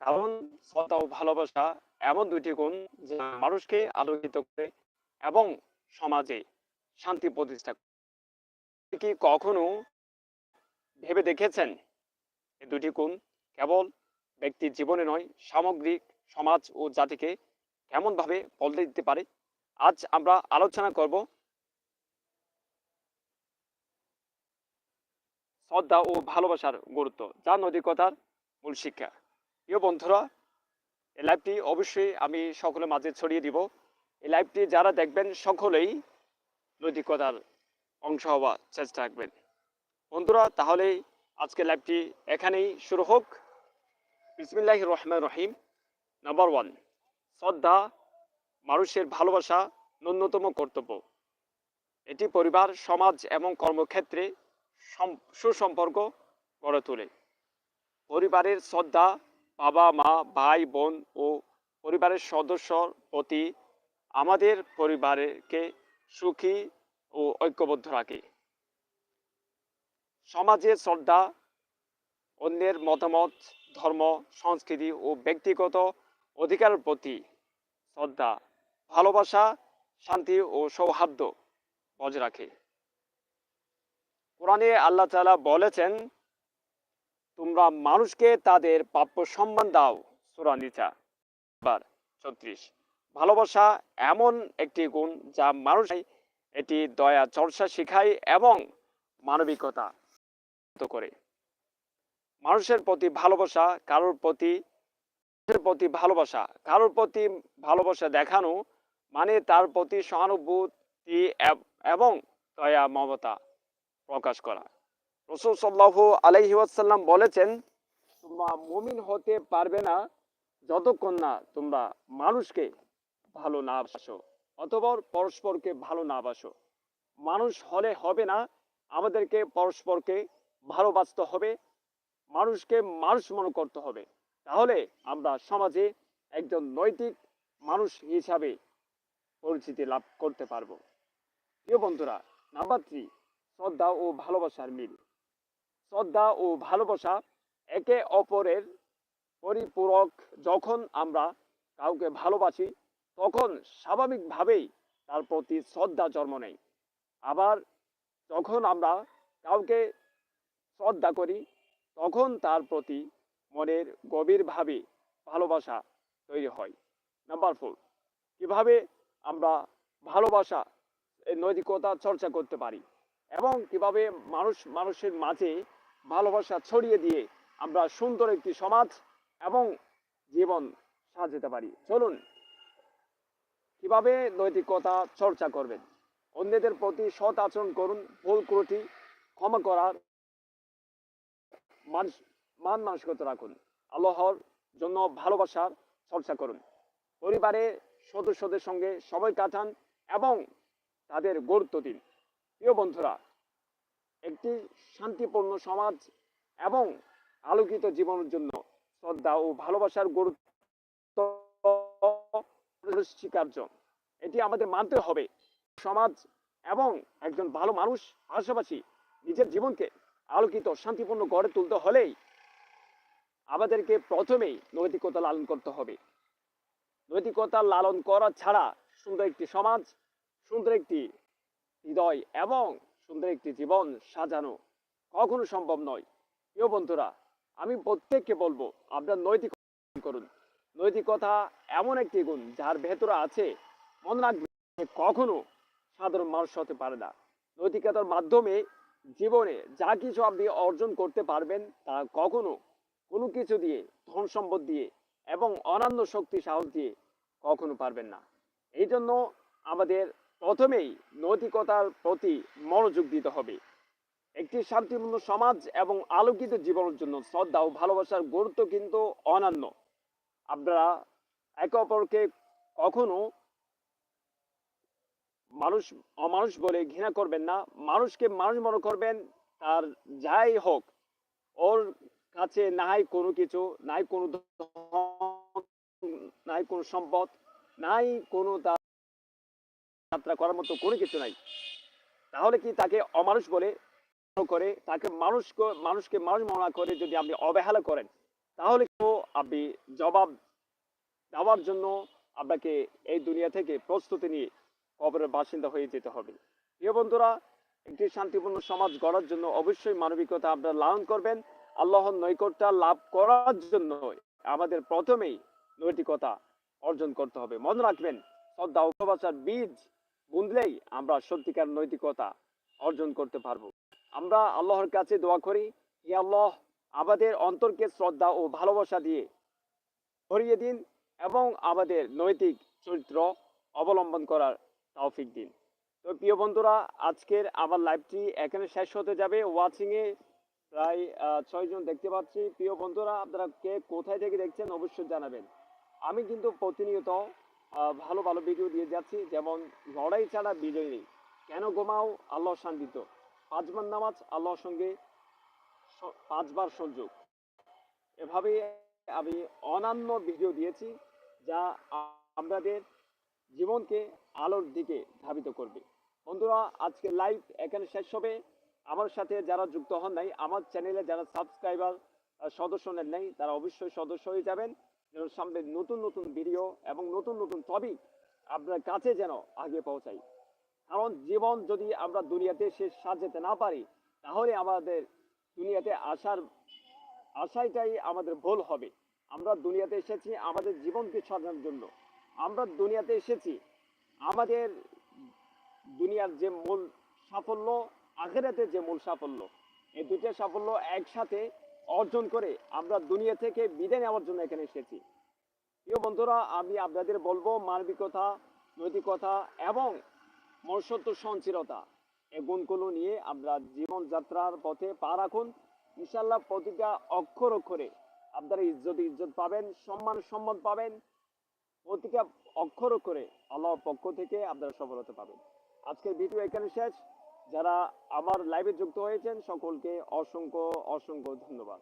কারণ শ্রদ্ধা ও ভালোবাসা এমন দুইটি গুণ যা মানুষকে আলোকিত করে এবং সমাজে শান্তি প্রতিষ্ঠা করে। কি কখনো ভেবে দেখেছেন এই দুটি গুণ কেবল ব্যক্তির জীবনে নয়, সামগ্রিক সমাজ ও জাতিকে কেমনভাবে বদলে দিতে পারে? আজ আমরা আলোচনা করব শ্রদ্ধা ও ভালোবাসার গুরুত্ব, যা নৈতিকতার মূল শিক্ষা। প্রিয় বন্ধুরা, এই লাইভটি অবশ্যই আমি সকলের মাঝে ছড়িয়ে দিব। এই লাইভটি যারা দেখবেন, সকলেই নৈতিকতার অংশ হওয়ার চেষ্টা রাখবেন। বন্ধুরা, তাহলে আজকে লাইভটি এখানেই শুরু হোক। বিসমিল্লাহ রহমান রহিম। নাম্বার ওয়ান শ্রদ্ধা, মানুষের ভালোবাসা ন্যূনতম কর্তব্য। এটি পরিবার, সমাজ এবং কর্মক্ষেত্রে সম- সুসম্পর্ক গড়ে তোলে। পরিবারের শ্রদ্ধা বাবা, মা, ভাই, বোন ও পরিবারের সদস্যর প্রতি আমাদের পরিবারকে সুখী ও ঐক্যবদ্ধ রাখে। সমাজের শ্রদ্ধা, অন্যের মতামত, ধর্ম, সংস্কৃতি ও ব্যক্তিগত অধিকারের প্রতি শ্রদ্ধা, ভালোবাসা, শান্তি ও সৌহার্দ্য বজায় রাখে। কোরআনে আল্লাহ তাআলা বলেছেন তোমরা মানুষকে তাদের প্রাপ্য সম্মান দাও। সূরা নিসা বার ছত্রিশ। ভালোবাসা এমন একটি গুণ যা মানুষ এটি দয়া, চর্চা শিখায় এবং মানবিকতা করে। মানুষের প্রতি ভালোবাসা কারোর প্রতি প্রতি ভালোবাসা কারোর প্রতি ভালোবাসা দেখানো মানে তার প্রতি সহানুভূতি এবং দয়া, মমতা প্রকাশ করা। রসুল সাল্লাহ ওয়াসাল্লাম বলেছেন, তোমরা মুমিন হতে পারবে না যতক্ষণ না তোমরা মানুষকে ভালো না বাসো, অথবা পরস্পরকে ভালো না বাসো। মানুষ হলে হবে না, আমাদেরকে পরস্পরকে ভালোবাসতে হবে, মানুষকে মানুষ মনে করতে হবে। তাহলে আমরা সমাজে একজন নৈতিক মানুষ হিসাবে পরিচিতি লাভ করতে পারব। প্রিয় বন্ধুরা, নাম্বার থ্রি শ্রদ্ধা ও ভালোবাসার মিল। শ্রদ্ধা ও ভালোবাসা একে অপরের পরিপূরক যখন আমরা কাউকে ভালোবাসি, তখন স্বাভাবিকভাবেই তার প্রতি শ্রদ্ধা জন্ম নেয়। আবার যখন আমরা কাউকে শ্রদ্ধা করি, তখন তার প্রতি মনের গভীরভাবে ভালোবাসা তৈরি হয়। নাম্বার ফোর, কীভাবে আমরা ভালোবাসা নৈতিকতা চর্চা করতে পারি এবং কীভাবে মানুষ, মানুষের মাঝে ভালোবাসা ছড়িয়ে দিয়ে আমরা সুন্দর একটি সমাজ এবং জীবন সাজাতে পারি। চলুন, কীভাবে নৈতিকতা চর্চা করবেন? অন্যদের প্রতি সৎ আচরণ করুন, ভুল ত্রুটি ক্ষমা করার মানুষ মান মানসিকতা রাখুন। আল্লাহর জন্য ভালোবাসার চর্চা করুন। পরিবারে সদস্যদের সঙ্গে সময় কাটান এবং তাদের গুরুত্ব দিন। প্রিয় বন্ধুরা একটি শান্তিপূর্ণ সমাজ এবং আলোকিত জীবনের জন্য শ্রদ্ধা ও ভালোবাসার গুরুত্ব স্বীকার্য। এটি আমাদের মানতে হবে। সমাজ এবং একজন ভালো মানুষ পাশাপাশি নিজের জীবনকে আলোকিত, শান্তিপূর্ণ গড়ে তুলতে হলেই আমাদেরকে প্রথমেই নৈতিকতা লালন করতে হবে। নৈতিকতা লালন করা ছাড়া সুন্দর একটি সমাজ, সুন্দর একটি হৃদয় এবং সুন্দর একটি জীবন সাজানো কখনো সম্ভব নয়। প্রিয় বন্ধুরা, আমি প্রত্যেককে বলব, আপনার নৈতিক করুন। নৈতিকতা এমন একটি গুণ যার ভেতরে আছে, মনে রাখবে কখনো সাধারণ মানুষ হতে পারে না। নৈতিকতার মাধ্যমে জীবনে যা কিছু আপনি অর্জন করতে পারবেন, তা কখনো কোনো কিছু দিয়ে, ধন সম্পদ দিয়ে এবং অন্যান্য শক্তি, সাহস দিয়ে কখনো পারবেন না। এই জন্য আমাদের প্রথমেই নৈতিকতার প্রতি মনোযোগ দিতে হবে। একটি শান্তিপূর্ণ সমাজ এবং আলোকিত জীবনের জন্য শ্রদ্ধা ও ভালোবাসার গুরুত্ব কিন্তু অনন্য। আপনারা একে অপরকে কখনো মানুষ, অমানুষ বলে ঘৃণা করবেন না। মানুষকে মানুষ মনে করবেন তার যাই হোক, ওর কাছে নাই কোনো কিছু, নাই কোনো নাই কোনো সম্পদ, নাই কোনো তার যাত্রা করার মতো কোনো কিছু নাই। তাহলে কি তাকে অমানুষ বলে করে, তাকে মানুষ মানুষকে মানুষ মনে করে যদি আপনি অবহেলা করেন, তাহলে তো আপনি জবাব দেওয়ার জন্য আপনাকে এই দুনিয়া থেকে প্রস্তুতি নিয়ে কবরের বাসিন্দা হয়ে যেতে হবে। প্রিয় বন্ধুরা, একটি শান্তিপূর্ণ সমাজ গড়ার জন্য অবশ্যই মানবিকতা আপনারা লালন করবেন। আল্লাহর নৈকট্য লাভ করার জন্য আমাদের প্রথমেই নৈতিকতা অর্জন করতে হবে। মনে রাখবেন, শ্রদ্ধা ও বীজ বুনলেই আমরা সত্যিকার নৈতিকতা অর্জন করতে পারব। আমরা আল্লাহর কাছে দোয়া করি, হে আল্লাহ, আমাদের অন্তরকে শ্রদ্ধা ও ভালোবাসা দিয়ে ভরিয়ে দিন এবং আমাদের নৈতিক চরিত্র অবলম্বন করার তৌফিক দিন। তো প্রিয় বন্ধুরা, আজকের আমার লাইভটি এখানে শেষ হতে যাবে। ওয়াচিংয়ে প্রায় ছয়জন দেখতে পাচ্ছি। প্রিয় বন্ধুরা, আপনারা কে কোথায় থেকে দেখছেন অবশ্যই জানাবেন। আমি কিন্তু প্রতিনিয়ত ভালো ভালো ভিডিও দিয়ে যাচ্ছি। যেমন, লড়াই ছাড়া বিজয় নেই। কেন ঘুমাও? আল্লাহ শান্তিত পাঁচবার নামাজ, আল্লাহর সঙ্গে পাঁচবার সংযোগ। এভাবে আমি অন্যান্য ভিডিও দিয়েছি, যা আমাদের জীবনকে আলোর দিকে ধাবিত করবে। বন্ধুরা, আজকে লাইভ এখানে শেষ হবে। আমার সাথে যারা যুক্ত হন নাই, আমার চ্যানেলে যারা সাবস্ক্রাইবার সদস্য নেন নাই, তারা অবশ্যই সদস্য হয়ে যাবেন। যেন সামনে নতুন নতুন ভিডিও এবং নতুন নতুন টপিক আপনার কাছে যেন আগে পৌঁছাই। কারণ জীবন যদি আমরা দুনিয়াতে শেষ সাজাতে না পারি, তাহলে আমাদের দুনিয়াতে আসার, আশাইটাই আমাদের ভুল হবে। আমরা দুনিয়াতে এসেছি আমাদের জীবনকে সাজানোর জন্য। আমরা দুনিয়াতে এসেছি আমাদের দুনিয়ার যে মূল সাফল্য আখেরাতে যে মূল সাফল্য, এই দুইটা সাফল্য একসাথে অর্জন করে আমরা দুনিয়া থেকে বিদায় নেওয়ার জন্য এখানে এসেছি। প্রিয় বন্ধুরা, আমি আপনাদের বলব মানবিকতা, নৈতিকতা এবং মনুষ্যত্ব সঞ্চীরতা এই গুণগুলো নিয়ে আমরা জীবনযাত্রার পথে পা রাখুন। ইনশাল্লাহ প্রতিটা অক্ষর অক্ষরে আপনারা ইজ্জত ইজ্জত পাবেন, সম্মান সম্মান পাবেন। প্রতিটা অক্ষর অক্ষরে আল্লাহর পক্ষ থেকে আপনারা সফলতা পাবেন। আজকের ভিডিও এখানে শেষ। যারা আমার লাইভে যুক্ত হয়েছেন সকলকে অসংখ্য অসংখ্য ধন্যবাদ।